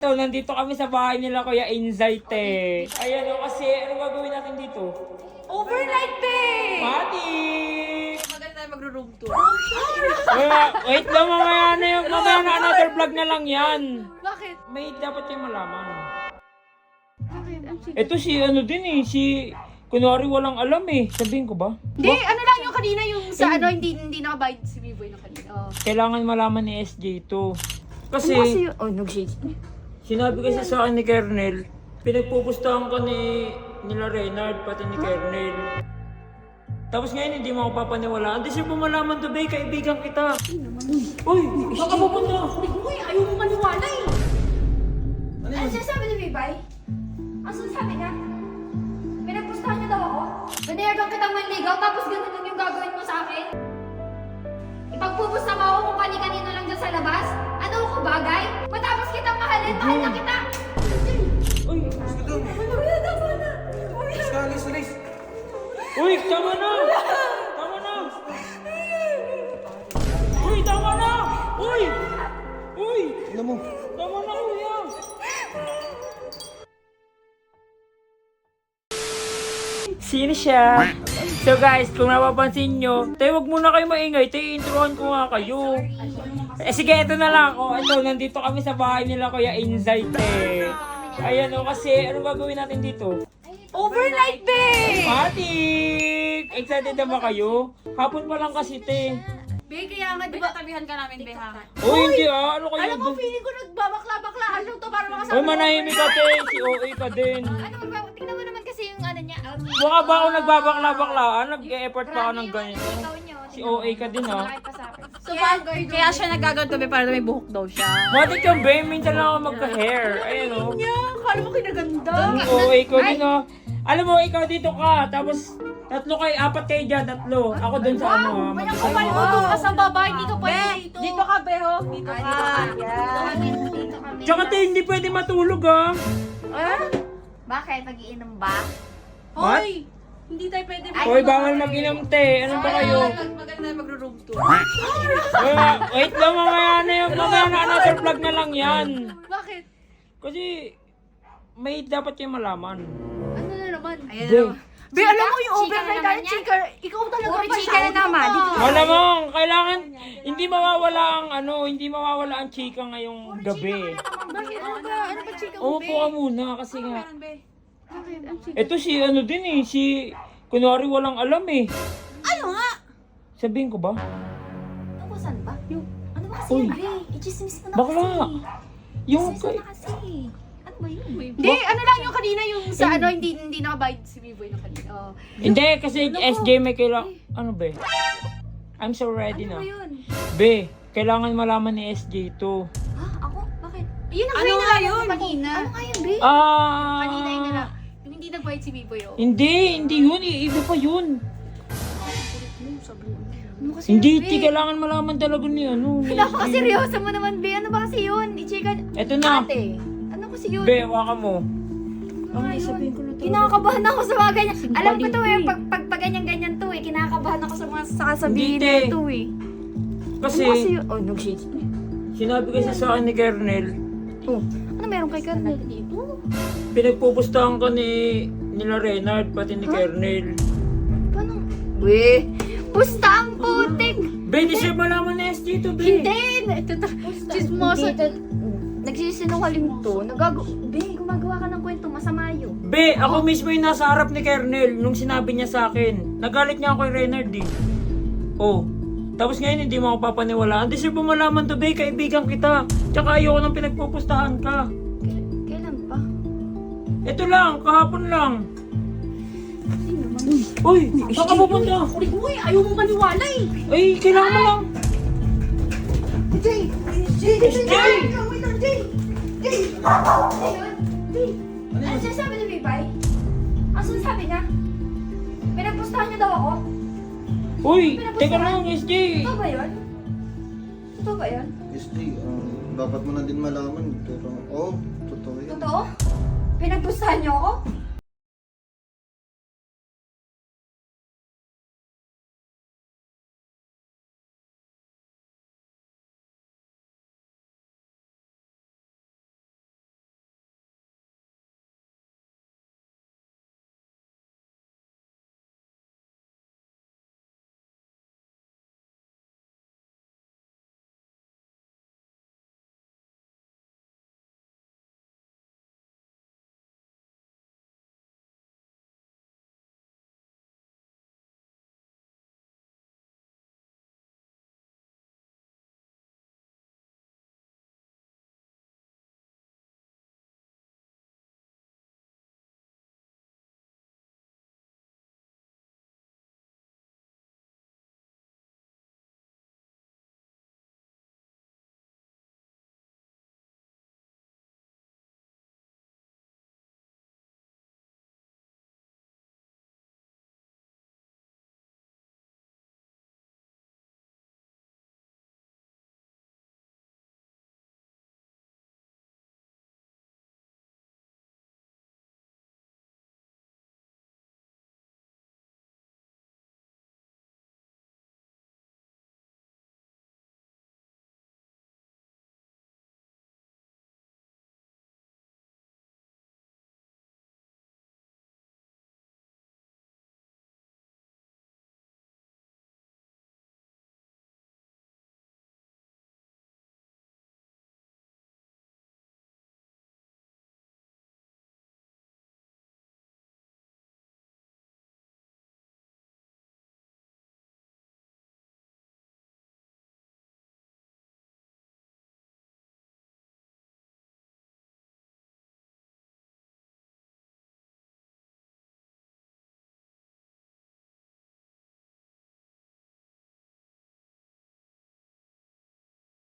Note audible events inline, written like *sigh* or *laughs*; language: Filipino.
So, nandito kami sa bahay nila Kuya Insight eh. Ayan o, kasi ano gagawin natin dito? Overnight pay! Matik! Maganda magro-room tour. Kaya, wait lang mamaya na yung, mamaya na another vlog na lang yan. Bakit? May dapat kayong malaman. Ito si ano din eh, si... Kunwari walang alam eh. Sabihin ko ba? Hindi, ano lang yung kanina yung sa ano, hindi hindi nakabayad si Biboy na kanina. Oh. Kailangan malaman ni SJ ito. Kasi, Ano kasi? Oh, nag-shades. Sinabi kasi sa akin ni Kernel, pinagpupustahan ka ni nila Reynard, pati ni Kernel. Tapos ngayon hindi mo ako papaniwalaan. Hindi siya pumalaman to, Bay, kaibigan kita. Uy, baka pupunta. Uy, ayaw mo maniwala eh. Ano sinasabi ni Bibay? Ang sinasabi niya? Pinagpustahan niyo daw ako? Pinayagan kitang manligaw tapos kitang mahalin, mahal na kita! Uy, Uy, tama na! Uy, uy, tama na! Tama na! Uy, tama na! Uy! Uy! Ano mo? Tama na, kuya! Sino siya? So guys, kung napapansin nyo, tayo wag muna kayo maingay, tayo introhan ko nga kayo. Eh sige, ito na lang. O, ito, nandito kami sa bahay nila Kuya Insight eh. Ayan o, kasi ano gagawin natin dito? Overnight pay! Matik! Excited na ba kayo? Hapon pa lang kasi, te. Be, kaya nga, di ba tabihan ka namin, Be, ha? Uy, hindi ah. Ano kayo? Alam mo, feeling ko nagbabakla-baklaan lang to para makasama Uy, manahimik ka, te. Si OA ka din. Ano, magbago? Tingnan mo naman kasi yung ano niya. Um, Mukha ba ako nagbabakla-baklaan? Nag-e-effort pa ako ng ganyan. Si OA ka din, ah. So, kaya siya nagaganto, Be, para may buhok daw siya. Matik yung babe, minsan lang ako magka-hair. Ayun o. Niya, kala mo kinaganda. Yung OA ko din o. Alam mo, ikaw dito ka. Tapos, tatlo kayo, apat kayo dyan, tatlo. Ako dun sa ano, ah, Walang mag-isa kapal mo ka sa baba, hindi ka pwede dito. Dito ka, Beho. Dito ka. Yan. Dito kami. Tsaka te, hindi pwede matulog ah. Ah? Bakit? Mag-iinom ba? What? Hoy! Hindi tayo pwede Hoy, bawal mag-inom te. Ano ba kayo? Maganda magro-room tour. Kaya, wait lang mamaya na yung, mamaya na another vlog na lang yan. Bakit? Kasi, may dapat kayong malaman. Ano na naman? Ayan Be. naman. Be, alam mo yung na overnight tayo, chika. Ikaw talaga pa chika na naman. Ka. Malamang, kailangan, hindi mawawala ang ano, hindi mawawala ang chika ngayong gabi. Bakit? Ano ba? Ano ba chika mo, Umupo ka muna kasi nga. Meron, Be. Ito si ano din eh, si, kunwari walang alam eh. Ano nga? Sabihin ko ba? Ano saan ba? Ano ba kasi Uy. i-chismis mo na Bakla. kasi. Yung, Chismis mo na kasi. Ano ba yun? Hindi, ano lang yung kanina yung sa ano, hindi hindi nakabayad si Biboy na kanina. Oh. hindi kasi SJ may kailangan, ano ba? I'm so ready Ano na. ba yun? Be, kailangan malaman ni SJ to. Ha? Ako? Bakit? Yun ang Ano ano nga yun? Ano nga yun, Be? Ah, Biboy, oh. Hindi, hindi yun. eh. Iba pa yun. Ano kasi Hindi, yun, ti, kailangan malaman talaga ni ano. *laughs* ni. Napakaseryoso mo naman, Be. Ano ba kasi yun? I-chika. Eto na. Ate, ano kasi yun? Be, waka mo. Ano nga Ang yun? sabihin ko na talaga. Kinakabahan ako sa mga ganyan. Alam ko to eh, baliw. pag, pag, pag ganyan-ganyan to eh, kinakabahan ako sa mga sasabihin Hindi, te. nito eh. Kasi, Ano kasi yun? Oh, nag-shades na. sinabi kasi sa akin ni Kernel, Oh, ano meron kay Kernel dito? pinagpupustahan ka ni nila Reynard, pati ni Kernel. Paano? We, pusta ang putik! Be, di siya malaman ni SJ to, Be. Hindi! Ito to. Chismosa. Nagsisinungaling to. Nagago... Be, gumagawa ka ng kwento. Masama yun. Be, ako mismo yung nasa harap ni Kernel nung sinabi niya sa akin. Nagalit niya ako kay Reynard eh. Oh. Tapos ngayon hindi mo ako papaniwalaan. Hindi siya pumalaman to, Be. Kaibigan kita. Tsaka ayoko nang pinagpupustahan ka. Ito lang, kahapon lang. Uy, baka pupunta. Uy, ayaw mo maniwala eh. Ay, kailangan mo lang. Jay! SJ! Ayun. Be, ano sinasabi ni Bibay? Ang sinasabi niya? Pinagpustahan niya daw ako? Uy, teka lang, SJ. Totoo ba yun? Totoo ba yun? SD, um, dapat mo na din malaman. Pero, oh, totoo yan. Totoo? Pinagpustahan niyo ako?